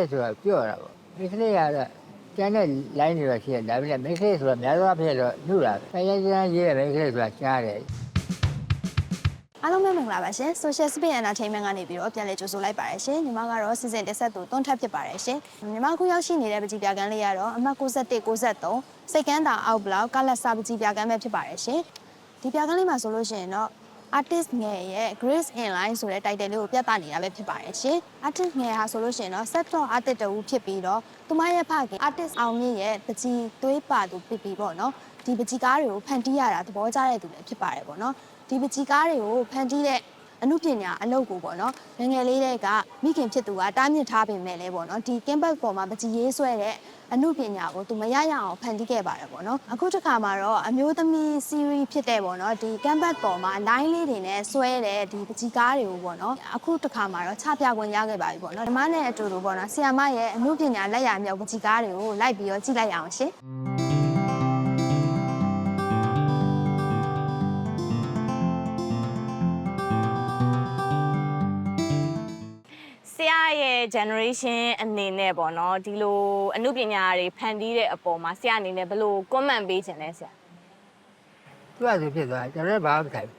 လေးဆိုတာပြော့တာပေါ့မိန်းကလေးကတော့ကျန်တဲ့ line တွေတော့ရှိတယ်ဒါပေမဲ့မိန်းကလေးဆိုတာများသောအားဖြင့်တော့နှုတ်တာပဲဆရာကျန်ရေးတဲ့မိန်းကလေးဆိုတာရှားတယ်အားလုံးပဲမင်္ဂလာပါရှင် Social Spin Entertainment ကနေပြီးတော့ပြန်လည်ကြိုဆိုလိုက်ပါတယ်ရှင်ညီမကတော့စီစဉ်တက်ဆက်သူတွန်းထပ်ဖြစ်ပါတယ်ရှင်ညီမအခုရောက်ရှိနေတဲ့ပကြီးပြကန်းလေးကတော့အမှတ်61 63စိတ်ကန်းတာအောက်ဘလောက်ကလတ်စာပကြီးပြကန်းပဲဖြစ်ပါတယ်ရှင်ဒီပြကန်းလေးမှာဆိုလို့ရှိရင်တော့ artist ငယ်ရဲ့ Grace Inline ဆိုတဲ့ title လေးကိုပြသနေတာပဲဖြစ်ပါတယ်ရှင် artist ငယ်ဟာဆိုလို့ရှိရင်တော့ set top artist တူဖြစ်ပြီးတော့သူမရဲ့ဖခင် artist အောင်မြင့်ရဲ့ပကြီးသွေးပါသူဖြစ်ပြီးပေါ့နော်ဒီပကြီးကားတွေကိုဖန်တီးရတာသဘောကျတဲ့သူလည်းဖြစ်ပါတယ်ပေါ့နော်ဒီပကြီးကားတွေကိုဖန်တီးတဲ့ အမှုပညာအလုပ်ကိုပေါ့နော်ငယ်ငယ်လေးတဲ့ကမိခင်ဖြစ်သူကတားမြစ်ထားပေမဲ့လည်းပေါ့နော်ဒီ campus ပေါ်မှာပကြီးရေးဆွဲတဲ့အမှုပညာကိုသူမရရအောင်ဖန်တီးခဲ့ပါတယ်ပေါ့နော်အခုတစ်ခါမှာတော့အမျိုးသမီး series ဖြစ်တဲ့ပေါ့နော်ဒီ campus ပေါ်မှာ line လေးတွေနဲ့ဆွဲတဲ့ဒီပကြီးကားတွေကိုပေါ့နော်အခုတစ်ခါမှာတော့ချပြခွင့်ရခဲ့ပါပြီပေါ့နော်ဒီမနဲ့အတူတူပေါ့နော်ဆီယမရဲ့အမှုပညာလက်ရမြောက်ပကြီးကားတွေကိုလိုက်ပြီးတော့ကြည့်လိုက်ရအောင်ရှင် generation အနေနဲ့ပေါ့နော်ဒီလိုအမှုပညာတွေဖန်တီးတဲ့အပေါ်မှာဆရာအနေနဲ့ဘယ်လို comment ပေးခြင်းလဲဆရာသူကဆိုဖြစ်သွားကျွန်တော်ဘာမှမဆိုင်ဘူး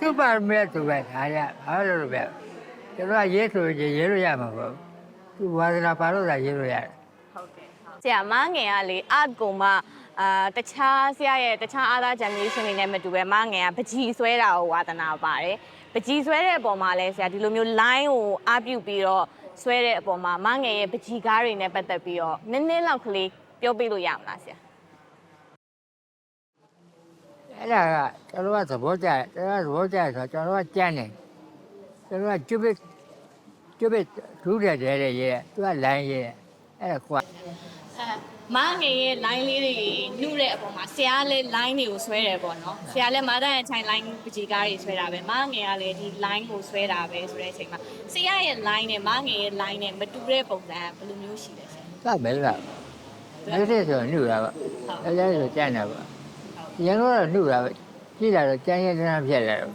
သူပါမဲ့သူပဲဒါရအားလို့ပဲကျွန်တော်ကရေးဆိုရင်ရေးလို့ရမှာပေါ့သူဝါသနာပါလို့သာရေးလို့ရတယ်ဟုတ်ကဲ့ဆရာမငယ်ကလေ art ကိုမှအာတခြားဆရာရဲ့တခြားအားသား generation တွေနဲ့မတူပဲမငယ်ကပကြီးဆွဲတာကိုဝါသနာပါတယ်ပကြီးဆွဲတဲ့အပေါ်မှာလဲဆရာဒီလိုမျိုး line ကိုအားပြုပြီးတော့ ဆွဲတဲ့အပေါ်မှာမငယ်ရဲ့ပကြီးကားတွေနဲ့ပတ်သက်ပြီးတော့နည်းနည်းလောက်ကလေးပြောပြလို့ရမလားဆရာအဲ့ဒါကကျွန်တော်ကသဘောကျတယ်ကျွန်တော်ကသဘောကျတယ်ဆိုတော့ကျွန်တော်ကကြမ်းတယ်ကျွန်တော်ကကျွတ်ကျွတ်ဒုတဲ့တဲ့ရေးတယ်သူကလိုင်းရေးတယ်အဲ့ဒါကွာအဲ မငယ်ရဲ့ line လေးတွေနှုတ်တဲ့အပေါ်မှာဆရာလည်း line တွေကိုဆွဲတယ်ပေါ့နော်ဆရာလည်းမာတန်အချိုင် line ပကြီးကားတွေဆွဲတာပဲမငယ်ကလည်းဒီ line ကိုဆွဲတာပဲဆိုတဲ့အချိန်မှာဆရာရဲ့ line နဲ့မငယ်ရဲ့ line နဲ့မတူတဲ့ပုံစံကဘယ်လိုမျိုးရှိလဲဆရာကမဲလားမဲတဲ့ဆိုနှုတ်တာပေါ့အဲ့ဒါဆိုကြမ်းတာပေါ့ရန်တော့နှုတ်တာပဲကြည့်လာတော့ကြမ်းရတဲ့ဖြစ်လာတော့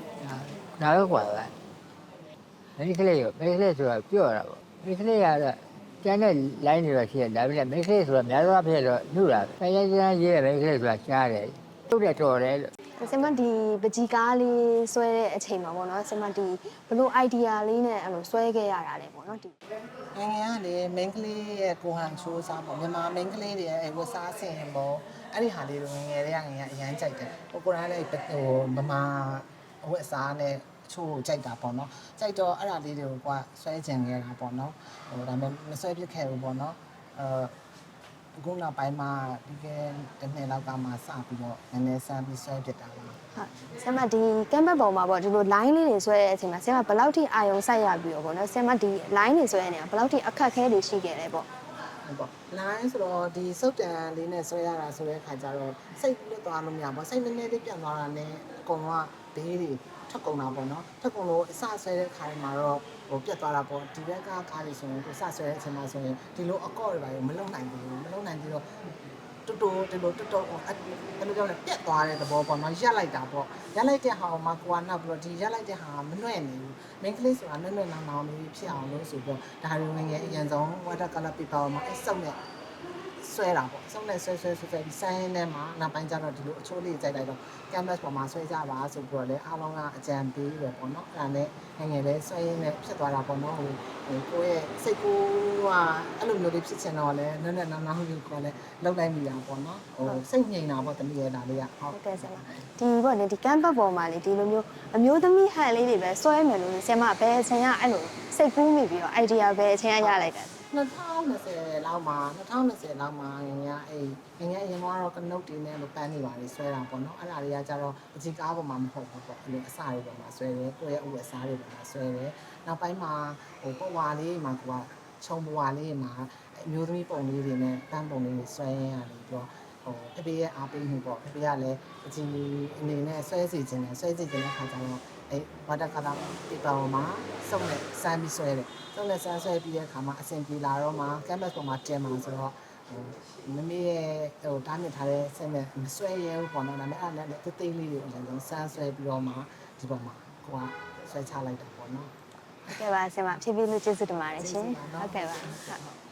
ဒါပဲကွာပဲမိန်းကလေးကိုမိန်းကလေးဆိုတာပြော့တာပေါ့မိန်းကလေးကတော့ ကျန်တဲ့ line တွေတော့ရှိတယ်ဒါပေမဲ့မိန်းကလေးဆိုတာများသောအားဖြင့်တော့နှုတ်တာပဲဆရာကျန်ရေးတဲ့မိန်းကလေးဆိုတာရှားတယ်သူ့တဲ့တော်တယ်လို့ဆင်မဒီပကြီးကားလေးဆွဲတဲ့အချိန်မှာပေါ့နော်ဆင်မဒီဘလို့ idea လေးနဲ့အဲ့လိုဆွဲခဲ့ရတာလေပေါ့နော်ဒီငယ်ငယ်ကလေမိန်းကလေးရဲ့ကိုဟန်ရှိုးစားပေါ့မြန်မာမိန်းကလေးတွေရဲ့ဝတ်စားဆင်ပေါ့အဲ့ဒီဟာလေးကိုငယ်ငယ်လေးကငယ်ငယ်အရန်ကြိုက်တယ်ဟိုကိုရမ်းလေးဟိုမမဝတ်စားနဲ့ ချိုးကြိုက်တာပေါ့နော်ကြိုက်တော့အဲ့ဒါလေးတွေကိုကွာဆွဲကျင်ခဲ့တာပေါ့နော်ဟိုဒါပေမဲ့မဆွဲပြစ်ခဲ့ဘူးပေါ့နော်အဲအခုနောက်ပိုင်းမှာဒီကတစ်နှစ်လောက်ကမှစပြီးတော့နည်းနည်းစမ်းပြီးဆွဲပြစ်တာပါဟုတ်ဆင်မဒီ campus ပေါ်မှာပေါ့ဒီလို line လေးတွေဆွဲတဲ့အချိန်မှာဆင်မဘယ်လောက်ထိအာရုံစိုက်ရပြီးတော့ပေါ့နော်ဆင်မဒီ line တွေဆွဲနေတာဘယ်လောက်ထိအခက်အခဲတွေရှိခဲ့လဲပေါ့ဟုတ်ပေါ့ line ဆိုတော့ဒီစုတ်တန်လေးနဲ့ဆွဲရတာဆိုတဲ့အခါကျတော့စိတ်လွတ်သွားလို့မရဘူးစိတ်နည်းနည်းလေးပြန်သွားတာနဲ့အကုန်လုံးကဘေးတွေ ထက်ကုန်တာပေါ့နော်ထက်ကုန်လို့အစဆွဲတဲ့ခါမှာတော့ဟိုပြတ်သွားတာပေါ့ဒီဘက်ကကားတွေဆိုရင်ကိုစဆွဲတဲ့အချိန်မှာဆိုရင်ဒီလိုအကော့တွေပါမလုံနိုင်ဘူးမလုံနိုင်သေးတော့တူတူဒီလိုတူတူအဲ့ဘယ်လိုကြောင့်လဲပြတ်သွားတဲ့သဘောပေါ့နော်ရက်လိုက်တာပေါ့ရက်လိုက်တဲ့ဟာကိုမှကိုကနောက်ပြီးတော့ဒီရက်လိုက်တဲ့ဟာမနှွဲ့နေဘူး main class ဆိုတာနှွဲ့နှွဲ့နောင်နောင်လေးဖြစ်အောင်လို့ဆိုတော့ဒါတွေငယ်ငယ်အရင်ဆုံး water color paper မှာအစုံနဲ့ ဆွဲတာပေါ့အစုံနဲ့ဆွဲဆွဲဆွဲဆွဲဒီဆိုင်းထဲမှာနောက်ပိုင်းကျတော့ဒီလိုအချိုးလေးကြိုက်လိုက်တော့ canvas ပေါ်မှာဆွဲကြပါဆိုပြီးတော့လေအားလုံးကအကြံပေးရပေါ့နော်အဲ့ဒါနဲ့ငယ်ငယ်လေးဆွဲရင်းနဲ့ဖြစ်သွားတာပေါ့နော်ဟိုဟိုကိုယ့်ရဲ့စိတ်ကိုကအဲ့လိုမျိုးလေးဖြစ်ချင်တော့လေနည်းနည်းနောင်နောင်လေးကိုလည်းလောက်လိုက်မိတာပေါ့နော်ဟိုစိတ်ငြိမ်တာပေါ့တမီးရဲ့ဒါလေးကဟုတ်ဟုတ်ကဲ့ဆင်မဒီပေါ့လေဒီ campus ပေါ်မှာလေဒီလိုမျိုးအမျိုးသမီးဟန်လေးတွေပဲဆွဲမယ်လို့ဆင်မဘယ်အချိန်ကအဲ့လိုစိတ်ကူးမိပြီးတော့ idea ပဲအချိန်ကရလိုက်တာ 2020လောက်မှာ2020လောက်မှာငငယ်အဲ့ငငယ်ရင်တော့ကနုတ်တင်နဲ့လို့ပန်းနေပါလေဆွဲတာပေါ့နော်အဲ့ဒါတွေကကြတော့အကြီးကားပေါ်မှာမဟုတ်ဘူးပေါ့အဲ့လိုအစားတွေပေါ်မှာဆွဲတယ်ကိုယ့်ရဲ့ဥပ္ပစားတွေပေါ်မှာဆွဲတယ်နောက်ပိုင်းမှာဟိုပေါ်ဝါလေးမှာကခြုံပေါ်ဝါလေးမှာအမျိုးသမီးပုံလေးတွေနဲ့ပန်းပုံလေးတွေဆွဲရရတယ်ပြီးတော့ဟိုဖေဖေရဲ့အားပေးမှုပေါ့ဖေဖေကလည်းအကြီးအနေနဲ့ဆွဲစီခြင်းနဲ့ဆွဲစီခြင်းတဲ့ခါကျတော့အဲ့ ဝါတာကလာပေပါပေါ်မှာစုံနဲ့စမ်းပြီးဆွဲတယ်စုံနဲ့ဆန်းဆွဲပြီးတဲ့အခါမှာအဆင်ပြေလာတော့မှ canvas ပေါ်မှာတင်မှာဆိုတော့ဟိုမမေရဲ့ဟိုတားမြစ်ထားတဲ့ဆင်နဲ့မဆွဲရဲဘူးပေါ့နော်ဒါပေမဲ့အဲ့ဒါနဲ့တိတ်တိတ်လေးတွေအရင်ဆုံးဆန်းဆွဲပြီးတော့မှဒီပေါ်မှာကိုကဆွဲချလိုက်တာပေါ့နော်ကဲ့ပါဆင်မဖြည်းဖြည်းလေးကျေးဇူးတင်ပါတယ်ရှင်ဟုတ်ကဲ့ပါဟုတ်